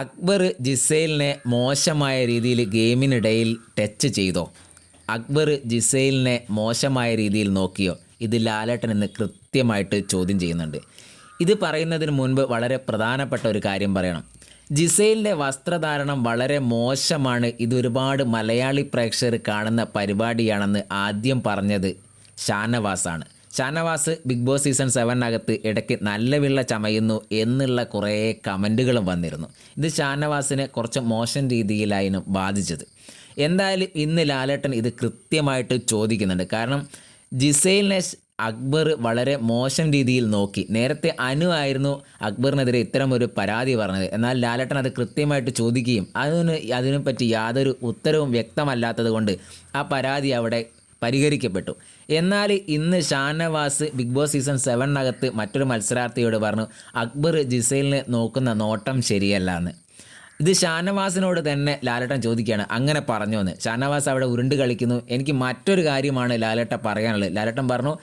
അക്ബർ ജിസൈലിനെ മോശമായ രീതിയിൽ ഗെയിമിനിടയിൽ ടച്ച് ചെയ്തോ? അക്ബർ ജിസൈലിനെ മോശമായ രീതിയിൽ നോക്കിയോ? ഇത് ലാലേട്ടൻ എന്ന് കൃത്യമായിട്ട് ചോദ്യം ചെയ്യുന്നുണ്ട്. ഇത് പറയുന്നതിന് മുൻപ് വളരെ പ്രധാനപ്പെട്ട ഒരു കാര്യം പറയണം. ജിസൈലിന്റെ വസ്ത്രധാരണം വളരെ മോശമാണ്. ഇത് ഒരുപാട് മലയാളി പ്രേക്ഷകർ കാണുന്ന പരിപാടിയാണെന്ന് ആദ്യം പറഞ്ഞത് ഷാനവാസാണ്. ഷാനവാസ് ബിഗ് ബോസ് സീസൺ സെവനകത്ത് ഇടയ്ക്ക് നല്ല വിള്ള ചമയുന്നു എന്നുള്ള കുറേ കമന്റുകളും വന്നിരുന്നു. ഇത് ഷാനവാസിനെ കുറച്ച് മോശം രീതിയിലായിരുന്നു ബാധിച്ചത്. എന്തായാലും ഇന്ന് ലാലേട്ടൻ ഇത് കൃത്യമായിട്ട് ചോദിക്കുന്നുണ്ട്. കാരണം ജിസൈലിനെ അക്ബർ വളരെ മോശം രീതിയിൽ നോക്കി. നേരത്തെ അനു ആയിരുന്നു അക്ബറിനെതിരെ ഇത്തരം ഒരു പരാതി പറഞ്ഞത്. എന്നാൽ ലാലേട്ടൻ അത് കൃത്യമായിട്ട് ചോദിക്കുകയും അതിന് അതിനെപ്പറ്റി യാതൊരു ഉത്തരവും വ്യക്തമല്ലാത്തത് കൊണ്ട് ആ പരാതി അവിടെ പരിഹരിക്കപ്പെട്ടു. എന്നാൽ ഇന്ന് ഷാനവാസ് ബിഗ് ബോസ് സീസൺ സെവനകത്ത് മറ്റൊരു മത്സരാർത്ഥിയോട് പറഞ്ഞു അക്ബർ ജിസൈലിനെ നോക്കുന്ന നോട്ടം ശരിയല്ല എന്ന്. ഇത് ഷാനവാസിനോട് തന്നെ ലാലേട്ടൻ ചോദിക്കുകയാണ്. അങ്ങനെ പറഞ്ഞു എന്ന് ഷാനവാസ് അവിടെ ഉരുണ്ട് കളിക്കുന്നു. എനിക്ക് മറ്റൊരു കാര്യമാണ് ലാലേട്ടൻ പറയാനുള്ളത്. ലാലേട്ടൻ പറഞ്ഞു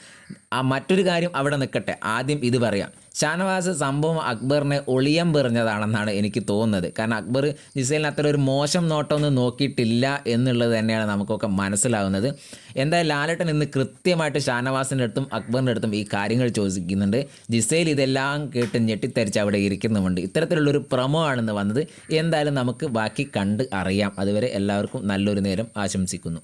ആ മറ്റൊരു കാര്യം അവിടെ നിൽക്കട്ടെ. ആദ്യം ഇത് പറയാം. ഷാനവാസ് സംഭവം അക്ബറിനെ ഒളിയം പെറിഞ്ഞതാണെന്നാണ് എനിക്ക് തോന്നുന്നത്. കാരണം അക്ബർ ജിസൈലിന് അത്ര ഒരു മോശം നോട്ടമൊന്നും നോക്കിയിട്ടില്ല എന്നുള്ളത് തന്നെയാണ് നമുക്കൊക്കെ മനസ്സിലാവുന്നത്. എന്തായാലും ലാലേട്ടൻ ഇന്ന് കൃത്യമായിട്ട് ഷാനവാസിന്റെ അടുത്തും അക്ബറിന്റെ അടുത്തും ഈ കാര്യങ്ങൾ ചോദിക്കുന്നുണ്ട് ജിസൈൽ ഇതെല്ലാം കേട്ട് ഞെട്ടിത്തരിച്ച് അവിടെ ഇരിക്കുന്നുമുണ്ട്. ഇത്തരത്തിലുള്ളൊരു പ്രമോ ആണെന്ന് വന്നത്. എന്തായാലും നമുക്ക് ബാക്കി കണ്ട് അറിയാം. അതുവരെ എല്ലാവർക്കും നല്ലൊരു നേരം ആശംസിക്കുന്നു.